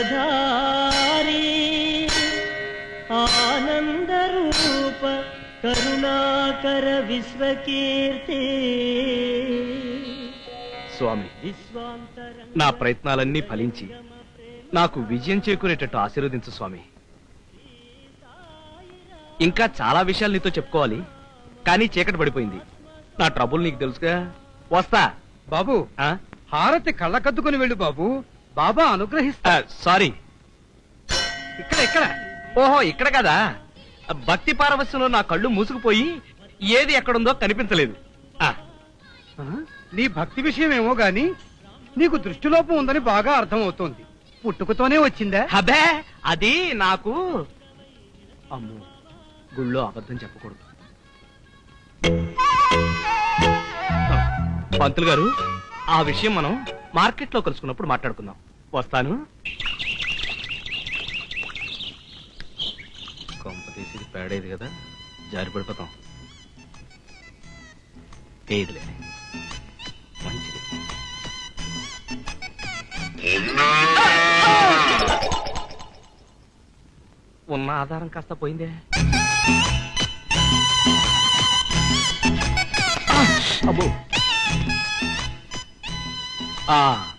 కరధారి ఆనందరూప కరుణాకర విశ్వకీర్తి. స్వామి నా ప్రయత్నాలన్నీ ఫలించి నాకు విజయం చేకూరేటట్టు ఆశీర్వదించు స్వామి. ఇంకా చాలా విషయాలు నీతో చెప్పుకోవాలి కానీ చీకటి పడిపోయింది. నా ట్రబుల్ నీకు తెలుసుగా? వస్తా. బాబు ఆ? హారతి కళ్ళకద్దుకుని వెళ్ళు బాబు. బాబా అనుగ్రహిస్తా. సారీ. ఇక్కడ ఇక్కడ. ఓహో ఇక్కడ కదా. భక్తి పారవస్యంలో నా కళ్ళు మూసుకుపోయి ఏది ఎక్కడుందో కనిపించలేదు? నీ భక్తి విషయమేమో గాని నీకు దృష్టిలోపం ఉందని బాగా అర్థమవుతోంది. పుట్టుకతోనే వచ్చిందా? అబే అది నాకు అమ్మో గుళ్ళో అబద్ధం చెప్పకూడదు. పంతులు గారు ఆ విషయం మనం మార్కెట్లో కలుసుకున్నప్పుడు మాట్లాడుకుందాం. వస్తాను. కొంప తీసి పేడేది కదా జారి పడిపోతాం. ఏదిలే మంచిది. ఉన్న ఆధారం కాస్త పోయిందే. అబ్బో. ఆ,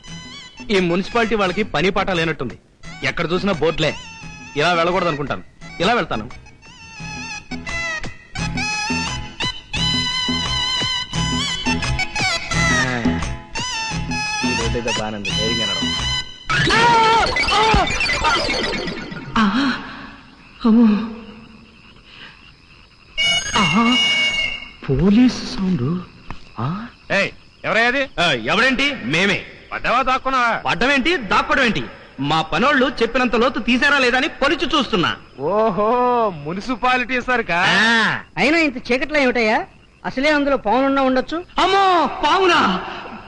ఈ మున్సిపాలిటీ వాళ్ళకి పని పాట లేనట్టుంది. ఎక్కడ చూసినా బోట్లే ఇలా వెళ్ళకూడదు అనుకుంటాను ఇలా వెళ్తాను. Police sound? ఎవరయ్యది ఎవడేంటి మేమే. పడ్డావా దాక్కున్నావా పడ్డమేంటి? దాక్కోవడం ఏంటి మా పనోళ్ళు చెప్పినంత లోతు తీసారా లేదా అని పొలిచి చూస్తున్నా. ఓహో మున్సిపాలిటీ సరికా? ఆ, అయినా ఇంత చీకట్లో ఏమిటయ్యా? అసలే అందులో పవనున్నా ఉండొచ్చు? అమ్మో పావునా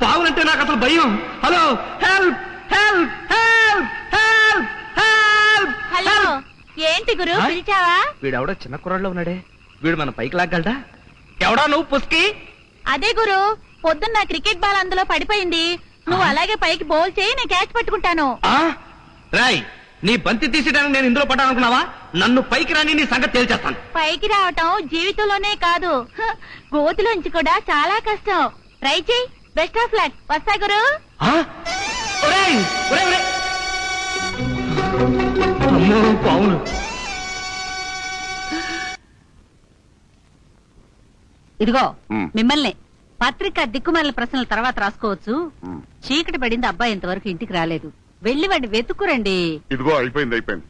పావులంటే నాకు అసలు భయం. Hello help help help help help hello ఏంటి గురు ఆ? పిలిచావా? వీడెవడో చిన్న కుర్రాడిలో ఉన్నాడే. వీడు మన పైకి లాగలడా ఎవడా నువ్వు పుస్కి? అదే గురు పొద్దున్న నా క్రికెట్ బాల్ అందులో పడిపోయింది. నువ్వు అలాగే పైకి బౌల్ చేయి నేను క్యాచ్ పట్టుకుంటాను. ఆ? రాయ్ నీ బంతి తీసేయడానికి నేను ఇందులో పడ్డానుకున్నావా నన్ను పైకి రాని నీ సంగతి తేల్చేస్తాను. పైకి రావటం జీవితంలోనే కాదు. హ, గోతిలోంచి కూడా చాలా కష్టం. ట్రై చేయి బెస్ట్ ఆఫ్ లక్ వస్తా గురు. ఆ? ఒరేయ్, ఒరేయ్, ఒరేయ్. అమ్మో పావులు. ఇదిగో మిమ్మల్ని పత్రిక దిక్కుమాలిన ప్రశ్నల తర్వాత రాసుకోవచ్చు. చీకటి పడింది అబ్బాయి ఇంతవరకు ఇంటికి రాలేదు. వెళ్ళి వాడిని వెతుక్కురండి. ఇదిగో అయిపోయింది అయిపోయింది.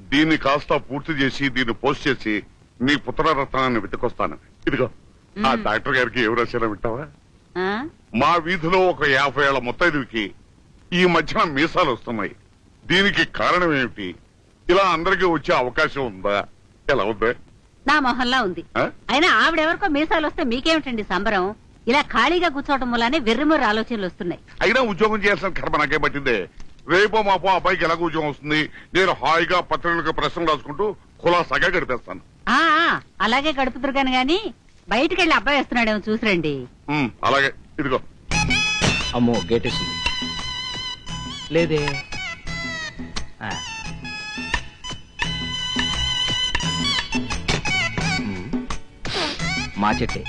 దీన్ని కాస్త పూర్తి చేసి దీన్ని పోస్ట్ చేసి నీ పుత్రరత్నాన్ని వెతుకొస్తాను. ఇదిగో ఆ డాక్టర్ గారికి ఏం రాశారో వింటావా? ఆ? మా వీధిలో ఒక యాభై ఏళ్ళ ముత్తైదుకి ఈ మధ్యన మీసాలు వస్తున్నాయి. దీనికి కారణం ఏమిటి? ఇలా అందరికీ వచ్చే అవకాశం ఉందా? ఎలా ఉందా? నా మొహల్లా ఉంది. ఆ? అయినా ఆవిడెవరికో మీసాలు వస్తే మీకేమిటండి సంబరం? ఇలా ఖాళీగా కూర్చోవటం వల్లనే వెర్రిమొర్రి ఆలోచనలు వస్తున్నాయి. అయినా ఉద్యోగం చేయాల్సిన కర్మ నాకే పట్టిందే. రేపో మాపో అబ్బాయికి ఎలాగో ఉద్యోగం వస్తుంది. నేను హాయిగా పత్రికలకు ప్రశ్నలు రాసుకుంటూ కులాసాగా గడిపేస్తాను. ఆ ఆ, అలాగే గడుపుతురు గాని గాని బయటికి వెళ్ళి అబ్బాయి వస్తున్నాడేమో చూసిరండి. ఉమ్, అలాగే. ఇదిగో. అమ్మో గేట్ వేసింది. లేదే. ఆ. ఉమ్. మా చెట్టే.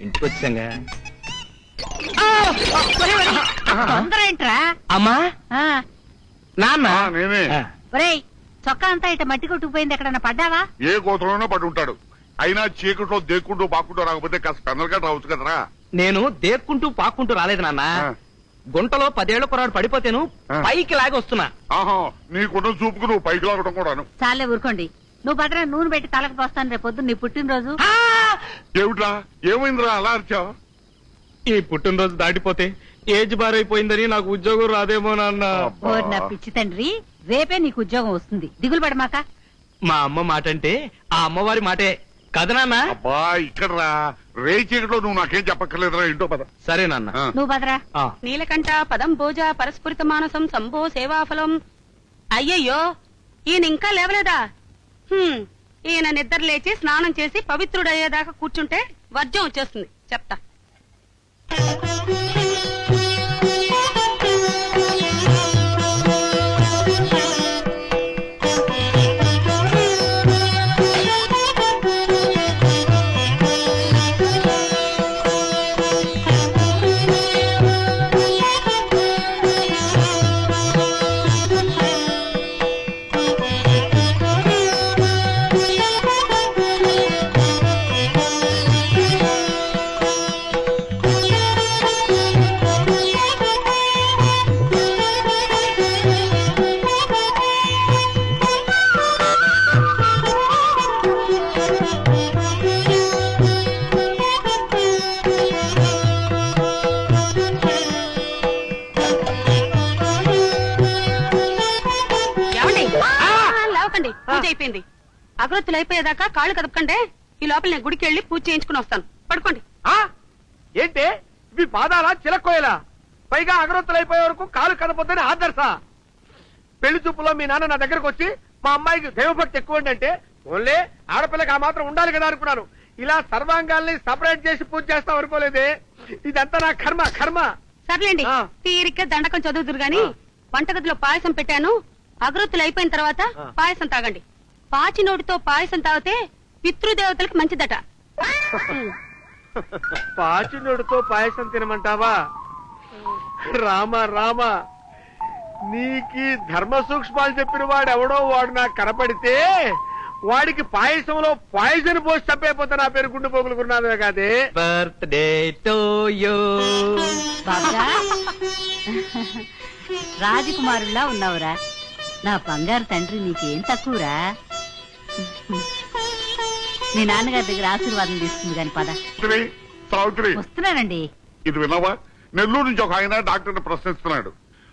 ఇంటికి వచ్చాంగా. తొందర ఏంట్రా? అమ్మా? ఆ, నాన్న? ఆ, నేనే. ఆ. ఒరేయ్ చొక్కా అంతా ఇట మట్టి కొట్టుకుపోయింది ఎక్కడన్నా పడ్డావా? ఏ గోత్రంలోనో పడి ఉంటాడు. అయినా చీకట్లో దేక్కుంటూ బాక్కుంటూ రాకపోతే కాస్త పెందలుగా రావచ్చు కదరా. నేను దేక్కుంటూ పాక్కుంటూ రాలేదు నాన్న. గుంటలో పదేళ్ళ కురాడు పడిపోతేను. పైకి లాగి వస్తున్నా ఆహా నీకున్న చూపుకు నువ్వు పైకి లాగడం కూడాను. చాలే ఊరుకోండి. నువ్వు భద్ర నూనె పెట్టి తలకు పోస్తాను రేపు పొద్దున్న నీ పుట్టినరోజు. ఆ! ఏమిట్రా? ఏమైందిరా? అలా అరిచావు? ఈ పుట్టినరోజు దాటిపోతే ఏజ్ బారైపోయిందని నాకు ఉద్యోగం రాదేమో నాన్న. ఓరి నా పిచ్చి తండ్రి రేపే నీకు ఉద్యోగం వస్తుంది. దిగులు పడమాక. మా అమ్మ మాట అంటే ఆ అమ్మవారి మాటే. కదా నాన్న? అబ్బా ఇక్కడ రా రే చీకట్లో నువ్వు నాకేం చెప్పక్కర్లేదురా ఇంటో పద. సరే నాన్న. ఆ. నువ్వు భద్రా. ఆ. నీలకంఠ పదం భోజ పరస్ఫురిత మానసం సంభో సేవాఫలం. అయ్యయ్యో ఈయన ఇంకా లేవలేదా? ఈయన నిద్ర లేచి స్నానం చేసి పవిత్రుడయ్యేదాకా కూర్చుంటే వర్జం వచ్చేస్తుంది. చెప్తా. అగరొత్తులు అయిపోయేదాకా కాళ్ళు కదపకండే ఈ లోపల నేను గుడికి వెళ్ళి పూజ చేయించుకుని వస్తాను. పడుకోండి. ఆ? ఏంటి? ఇవి పాదాలా చిలక్కోయలా? పైగా అగరొత్తులు అయిపోయే వరకు కాలు కదపొద్దని ఆదర్శ. పెళ్ళి చూపులో మీ నాన్న నా దగ్గరకు వచ్చి మా అమ్మాయికి దైవభక్తి ఎక్కువ అంటే ఓన్లే ఆడపిల్లకి ఆ మాత్రం ఉండాలి కదా అనుకున్నాను. ఇలా సర్వాంగాల్ని సపరేట్ చేసి పూజ చేస్తాం అనుకోలేదే. ఇదంతా నా కర్మ కర్మ. సర్లేండి. ఆ. తీరిగ్గా దండకం చదువుతురు గాని. వంటగదిలో పాయసం పెట్టాను. అగరొత్తులు అయిపోయిన తర్వాత ఆ. పాయసం తాగండి. పాచి నోటితో పాయసం తాగితే పితృదేవతలకు మంచిదట. పాచినోడుతో పాయసం తినమంటావా? రామ రామ నీకి ధర్మ సూక్ష్మాలు చెప్పిన వాడు ఎవడో వాడు నాకు కనపడితే వాడికి పాయసంలో పాయసం పోసి చంపైపోతే నా పేరు గుండు పోగులుకున్నదే కాదే? బర్త్డే టు యూ బాబుగా రాజకుమారుల్లా ఉన్నావురా. నా బంగారు తండ్రి నీకేం తక్కువరా? మీ నాన్నగారి దగ్గర ఆశీర్వాదం తీసుకుంది కాని పద. సావిత్రి, సావిత్రి. వస్తున్నానండి. ఇది విన్నావా? నెల్లూరు నుంచి ఒక ఆయన డాక్టర్ని ప్రశ్నిస్తున్నాడు.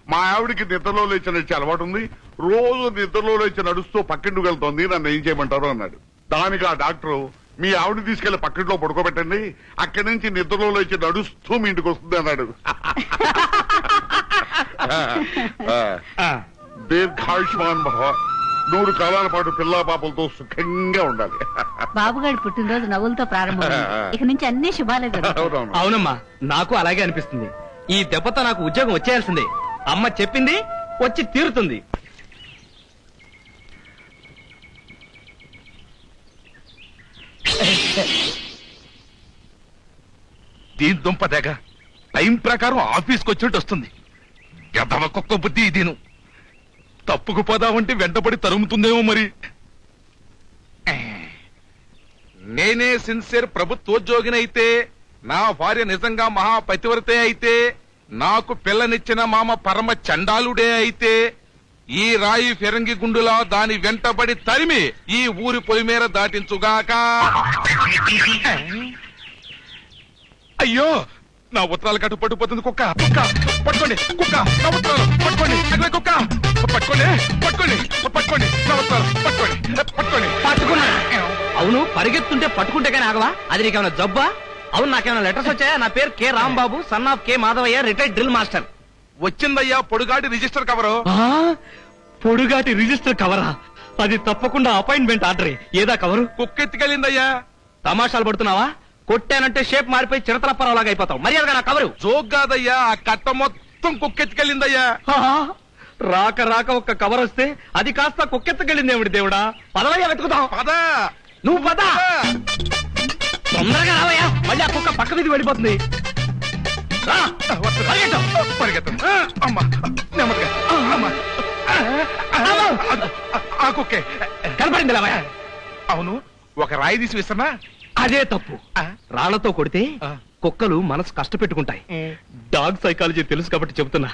మా ఆవిడికి నిద్రలో లేచి నడిచే అలవాటు ఉంది. రోజు నిద్రలో లేచి నడుస్తూ పక్కింటికి వెళ్తోంది. నన్ను ఏం చేయమంటారు అన్నాడు. దానికి ఆ డాక్టర్ మీ ఆవిడ తీసుకెళ్ళి పక్కింట్లో పడుకోబెట్టండి. అక్కడి నుంచి నిద్రలో లేచి నడుస్తూ మీ ఇంటికి వస్తుంది అన్నాడు. దీర్ఘాయుష్మాన్ భవ నూరు కాలాల పాటు పిల్లా పాపలతో సుఖంగా ఉండాలి. బాబుగాడి పుట్టినరోజు నవ్వులతో ప్రారంభమైంది. ఇక నుంచి అన్ని శుభాలే జరుగుతాయి. అవునమ్మా నాకు అలాగే అనిపిస్తుంది. ఈ దెబ్బతో నాకు ఉద్యోగం వచ్చేయాల్సిందే. అమ్మ చెప్పింది వచ్చి తీరుతుంది. దీని దుంప తెగ. టైం ప్రకారం ఆఫీస్కి వచ్చినట్టు వస్తుంది. ఎదవ కుక్క బుద్ధి ఇదిను. తప్పుకు పోదామంటే వెంటపడి తరుముతుందేమో మరి. నేనే సిన్సియర్ ప్రభుత్వోద్యోగినైతే నా భార్య నిజంగా మహా పతివ్రతే అయితే నాకు పిల్లనిచ్చిన మామ పరమ చండాలుడే అయితే ఈ రాయి ఫిరంగి గుండులా దాని వెంటబడి తరిమి ఈ ఊరి పొలిమేర దాటించుగాక. అయ్యో! నా ఉత్తరాలు కట్టు పట్టుకుపోతుంది కుక్క. కుక్క పట్టుకోండి. కుక్క నా ఉత్తరాలు పట్టుకోండి. అగ్ని కుక్క. పట్టుకోండి పట్టుకోండి పట్టుకోండి. నా ఉత్తరాలు పట్టుకోండి పట్టుకోండి. పట్టుకున్నా. అవును పరిగెత్తుంటే పట్టుకుంటే కానీ ఆగవా? అది నీకేమైనా జబ్బా? అవును నాకేమైనా లెటర్స్ వచ్చాయా? నా పేరు K Rambabu son of K Madhavayya retired drill master. వచ్చిందయ్యా పొడుగాటి రిజిస్టర్ కవరు. పొడుగాటి రిజిస్టర్ కవరా? అది తప్పకుండా అపాయింట్మెంట్ ఆర్డర్. ఏదా కవరు? కుక్కెత్తికెళ్ళిందయ్యా. తమాషాలు పడుతున్నావా? కొట్టానంటే షేప్ మారిపోయి చిరతలప్పరాలాగా అయిపోతావు. మర్యాదగా నా కవరు జోక్ కాదయ్యా ఆ కట్ట మొత్తం కుక్కెత్తికెళ్ళిందయ్యా. రాక రాక ఒక్క కవర్ వస్తే అది కాస్త కుక్కెత్తకెళ్ళింది ఏమిటి దేవుడా? పదవయ్యా వెతుకుతాం పద. నువ్వు పద. తొందరగా రావయ్యా మళ్ళీ ఆ కుక్క పక్క మీద వెళ్ళిపోతుంది. రా, పరిగెత్తు. పరిగెత్తం. అమ్మా. నెమ్మదిగా. అమ్మా. అదిగో, ఆ కుక్కే. కనపడింది అవును ఒక రాయి తీసి విసన్నా అదే తప్పు. రాళ్ళతో కొడితే. కుక్కలు మనసు కష్టపెట్టుకుంటాయి. డాగ్ సైకాలజీ తెలుసు కాబట్టి చెబుతున్నా.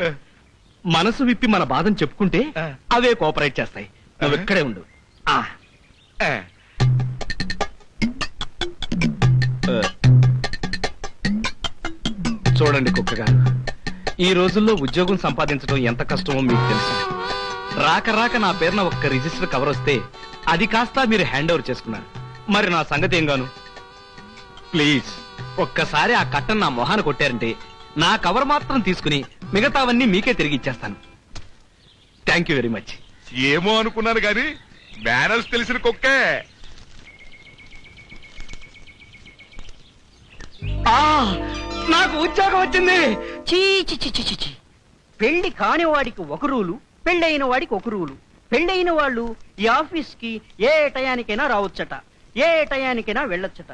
మనసు విప్పి మన బాధను చెప్పుకుంటే. అవే కోఆపరేట్ చేస్తాయి. నువ్వు. ఇక్కడే ఉండు. చూడండి కుక్క గారు ఈ రోజుల్లో ఉద్యోగం సంపాదించడం ఎంత కష్టమో మీకు తెలుసు. రాక రాక నా పేరున ఒక్క రిజిస్టర్ కవర్ వస్తే అది కాస్త మీరు హ్యాండ్ ఓవర్ చేసుకున్నారు. మరి నా సంగతి ఏం గాను? ప్లీజ్. ఒక్కసారి ఆ కట్టను నా మొహాన కొట్టారంటే నా కవర్ మాత్రం తీసుకుని మిగతావన్నీ మీకే తిరిగి ఇచ్చేస్తాను. థ్యాంక్ యూ వెరీ మచ్ ఏమో అనుకున్నాను గాని మేనర్స్ తెలిసిన కుక్కే. నాకు ఉద్యోగం వచ్చింది. చీ చి చి చి చి చి. పెళ్ళి కాని వాడికి ఒక రూలు పెళ్ళైన వాడికి ఒక రూలు. పెళ్ళైన వాళ్ళు ఈ ఆఫీస్కి ఏ టయానికైనా రావచ్చట ఏ టయానికైనా వెళ్ళొచ్చట.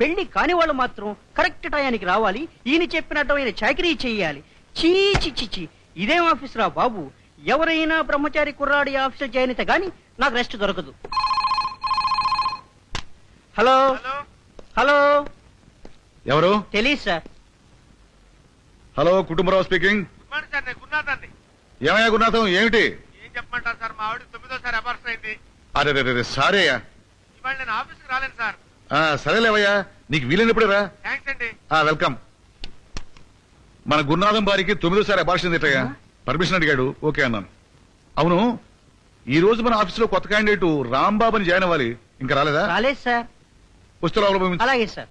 పెళ్ళి కాని వాళ్ళు మాత్రం కరెక్ట్ టయానికి రావాలి. ఈయన చెప్పినట్టు ఆయన చాకరీ చేయాలి. చీ చి చి చి. ఇదేం ఆఫీస్ రా బాబు? ఎవరైనా బ్రహ్మచారి కుర్రాడి ఆఫీస్ జాయిన్ అయితే గాని నాకు రెస్ట్ దొరకదు. హలో? హలో? ఎవరు? తెలీదు sir. Hello Kutumbarao speaking. Sir నేను గున్నాదండి ఏమయ్యా గురునాథం ఏమిటి? ఏం చెప్పమంటారు సార్ మా ఆవిడ తొమ్మిదోసారి అబార్షన్ అయింది. అరే రే, ఇవాళ నేను ఆఫీస్కి రాలేను సార్. సరేలేవయ్యా. నీకు వీలైనప్పుడే రా ఆ, వెల్కమ్. మన గురునాథం బారికి తొమ్మిదోసారి అబార్షన్ తిట్టయ్యా పర్మిషన్ అడిగాడు. ఓకే అన్నాను. అవును ఈ రోజు మన ఆఫీసులో కొత్త క్యాండిడేట్ రాంబాబు అని జాయిన్ అవ్వాలి. ఇంకా రాలేదా? రాలేదు సార్. పంపించు. అలాగే సార్.